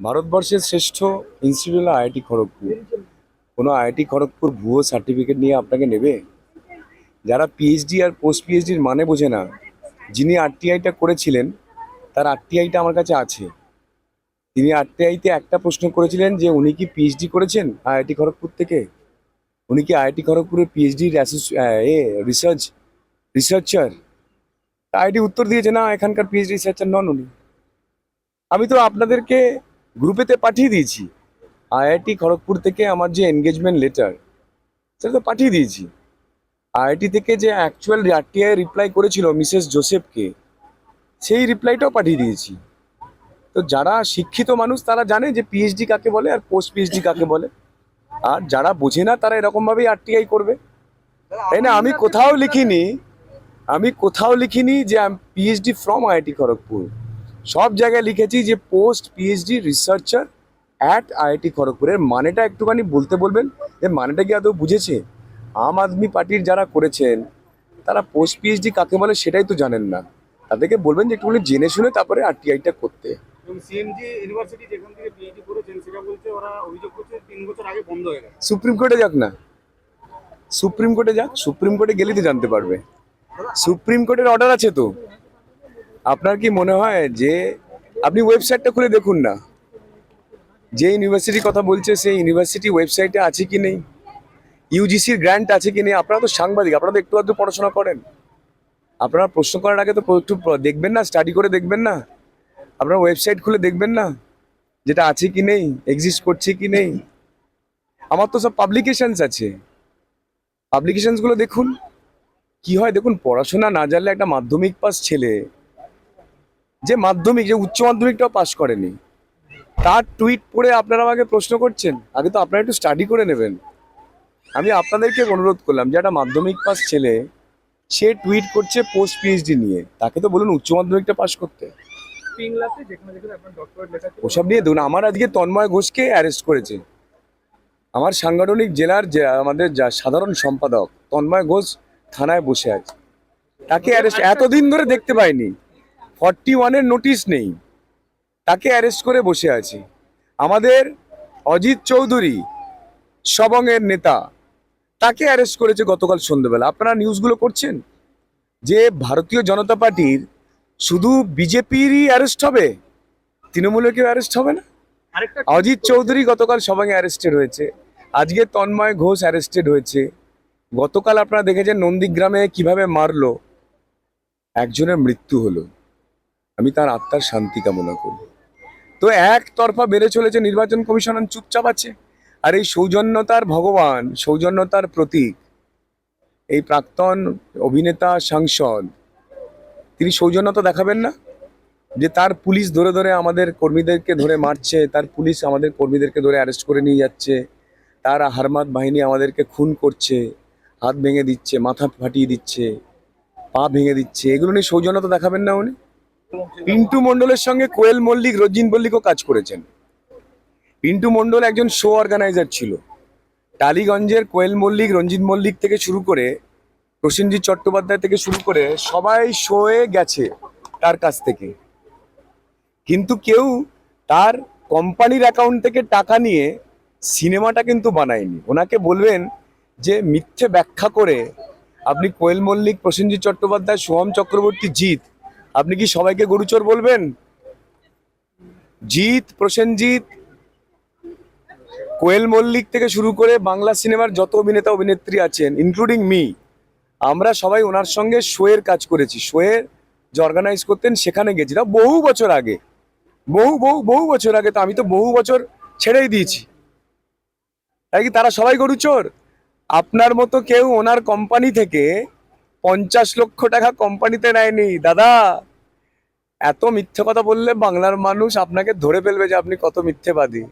ভারতবর্ষের শ্রেষ্ঠ ইনস্টিটিউট হলো আইআইটি খড়গপুর। কোনো আইআইটি খড়গপুর ভুয়ো সার্টিফিকেট নিয়ে আপনাকে নেবে? যারা পিএইচডি আর পোস্ট পিএইচডির মানে বোঝে না, যিনি আরটিআইটা করেছিলেন, তার আরটিআইটা আমার কাছে আছে। তিনি আরটিআইতে একটা প্রশ্ন করেছিলেন যে, উনি কি পিএইচডি করেছেন আইআইটি খড়গপুর থেকে? উনি কি আইআইটি খড়গপুরের পিএইচডি এ রিসার্চ রিসার্চার আইআইটি উত্তর দিয়েছে, না, এখানকার পিএইচডি রিসার্চার নন উনি। আমি তো আপনাদেরকে গ্রুপেতে পাঠিয়ে দিয়েছি। আইআইটি খড়গপুর থেকে আমার যে এনগেজমেন্ট লেটার সেটা তো পাঠিয়ে দিয়েছি। আইআইটি থেকে যে অ্যাকচুয়াল আরটিআই রিপ্লাই করেছিল মিসেস জোসেফকে সেই রিপ্লাইটাও পাঠিয়ে দিয়েছি। তো যারা শিক্ষিত মানুষ, তারা জানে যে পিএইচডি কাকে বলে আর পোস্ট পিএইচডি কাকে বলে। আর যারা বোঝে না, তারা এরকমভাবেই আরটিআই করবে। তাই না? আমি কোথাও লিখিনি, আমি কোথাও লিখিনি যে পিএইচডি ফ্রম আইআইটি খড়গপুর। সব জায়গায় লিখেছি যে post PhD researcher at IIT খড়গপুরের মানেটা একটুখানি বলতে বলবেন? যে মানেটা কি আদৌ বুঝেছে? আম আদমি পার্টির যারা করেছেন তারা পোস্ট পিএইচডি কাকে বলে সেটাই তো জানেন না। তাদেরকে বলবেন যে একটুখানি জেনে শুনে তারপরে আরটিআইটা করতে। সুপ্রিম কোর্টে যাক না। সুপ্রিম কোর্টে যাক সুপ্রিম কোর্টে গেলেই তো জানতে পারবে। সুপ্রিম কোর্টের অর্ডার আছে তো। আপনার কি মনে হয় যে আপনি ওয়েবসাইটটা খুলে দেখুন না? যে ইউনিভার্সিটির কথা বলছে, সেই ইউনিভার্সিটি ওয়েবসাইটে আছে কি নেই? ইউজিসির গ্র্যান্ট আছে কি নেই? আপনারা তো সাংবাদিক, আপনারা তো একটু আধটু পড়াশোনা করেন। আপনারা প্রশ্ন করার আগে তো একটু দেখবেন না স্টাডি করে দেখবেন না। আপনারা ওয়েবসাইট খুলে দেখবেন না যেটা আছে কি নেই এক্সিস্ট করছে কি নেই। আমার তো সব পাবলিকেশনস আছে। পাবলিকেশনসগুলো দেখুন। কি হয় দেখুন, পড়াশোনা না জানলে একটা মাধ্যমিক পাস ছেলে যে মাধ্যমিক যে উচ্চ মাধ্যমিকটাও পাস করেনি। তার টুইট পড়ে আপনারা আমাকে প্রশ্ন করছেন আগে তো আপনারা একটু স্টাডি করে নেবেন। আমি আপনাদেরকে অনুরোধ করলাম যে একটা মাধ্যমিক পাস ছেলে সে টুইট করছে পোস্ট পিএইচডি নিয়ে। তাকে তো বলুন উচ্চ মাধ্যমিকটা পাস করতে। ওসব নিয়ে দেখুন আমার আজকে তন্ময় ঘোষকে অ্যারেস্ট করেছে। আমার সাংগঠনিক জেলার যে আমাদের যা সাধারণ সম্পাদক তন্ময় ঘোষ থানায় বসে আছে। তাকে অ্যারেস্ট এতদিন ধরে দেখতে পাইনি। ফর্টি ওয়ানের নোটিশ নেই। তাকে অ্যারেস্ট করে বসে আছি। আমাদের অজিত চৌধুরী সবংয়ের নেতা তাকে অ্যারেস্ট করেছে গতকাল সন্ধ্যেবেলা। আপনারা নিউজগুলো করছেন? যে ভারতীয় জনতা পার্টির শুধু বিজেপিরই অ্যারেস্ট হবে তৃণমূলের কেউ অ্যারেস্ট হবে না? অজিত চৌধুরী গতকাল সবাই অ্যারেস্টেড হয়েছে। আজকে তন্ময় ঘোষ অ্যারেস্টেড হয়েছে। গতকাল আপনারা দেখেছেন নন্দীগ্রামে কীভাবে মারলো। একজনের মৃত্যু হলো। আমি তার আত্মার শান্তি কামনা করি। তো একতরফা বেড়ে চলেছে নির্বাচন কমিশন চুপচাপ আছে। আর এই সৌজন্যতার ভগবান, সৌজন্যতার প্রতীক, এই প্রাক্তন অভিনেতা, সাংসদ, তিনি সৌজন্যতা দেখাবেন না? যে তার পুলিশ ধরে ধরে আমাদের কর্মীদেরকে ধরে মারছে, তার পুলিশ আমাদের কর্মীদেরকে ধরে অ্যারেস্ট করে নিয়ে যাচ্ছে, তার হারমাত বাহিনী আমাদেরকে খুন করছে, হাত ভেঙে দিচ্ছে, মাথা ফাটিয়ে দিচ্ছে, পা ভেঙে দিচ্ছে, এগুলো নিয়ে সৌজন্যতা দেখাবেন না উনি? পিন্টু মন্ডলের সঙ্গে কোয়েল মল্লিক রঞ্জিন মল্লিকও কাজ করেছেন। পিন্টু মন্ডল একজন শো অর্গানাইজার ছিল। টালিগঞ্জের কোয়েল মল্লিক, রঞ্জিত মল্লিক থেকে শুরু করে প্রসেনজিৎ চট্টোপাধ্যায় থেকে শুরু করে সবাই শোয়ে গেছে তার কাছ থেকে। কিন্তু কেউ তার কোম্পানির অ্যাকাউন্ট থেকে টাকা নিয়ে সিনেমাটা কিন্তু বানায়নি। ওনাকে বলবেন যে, মিথ্যে ব্যাখ্যা করে আপনি কোয়েল মল্লিক, প্রসেনজিৎ চট্টোপাধ্যায়, সোহম চক্রবর্তী জিৎ আপনি কি সবাইকে গরুচোর বলবেন? জিৎ, প্রসেনজিৎ, কোয়েল মল্লিক থেকে শুরু করে বাংলা সিনেমার যত অভিনেতা, অভিনেত্রী আছেন ইনক্লুডিং মি আমরা সবাই ওনার সঙ্গে শোয়ের কাজ করেছি। শোয়ের যে অর্গানাইজ করতেন, সেখানে গেছি। না বহু বছর আগে। বহু বহু বহু বছর আগে। তো আমি তো বহু বছর ছেড়েই দিয়েছি। তাই কি তারা সবাই গরু চোর? আপনার মতো কেউ ওনার কোম্পানি থেকে পঞ্চাশ লক্ষ টাকা কোম্পানিতে নেয়নি, দাদা। এত মিথ্যে কথা বললে বাংলার মানুষ আপনাকে ধরে ফেলবে যে আপনি কত মিথ্যেবাদী।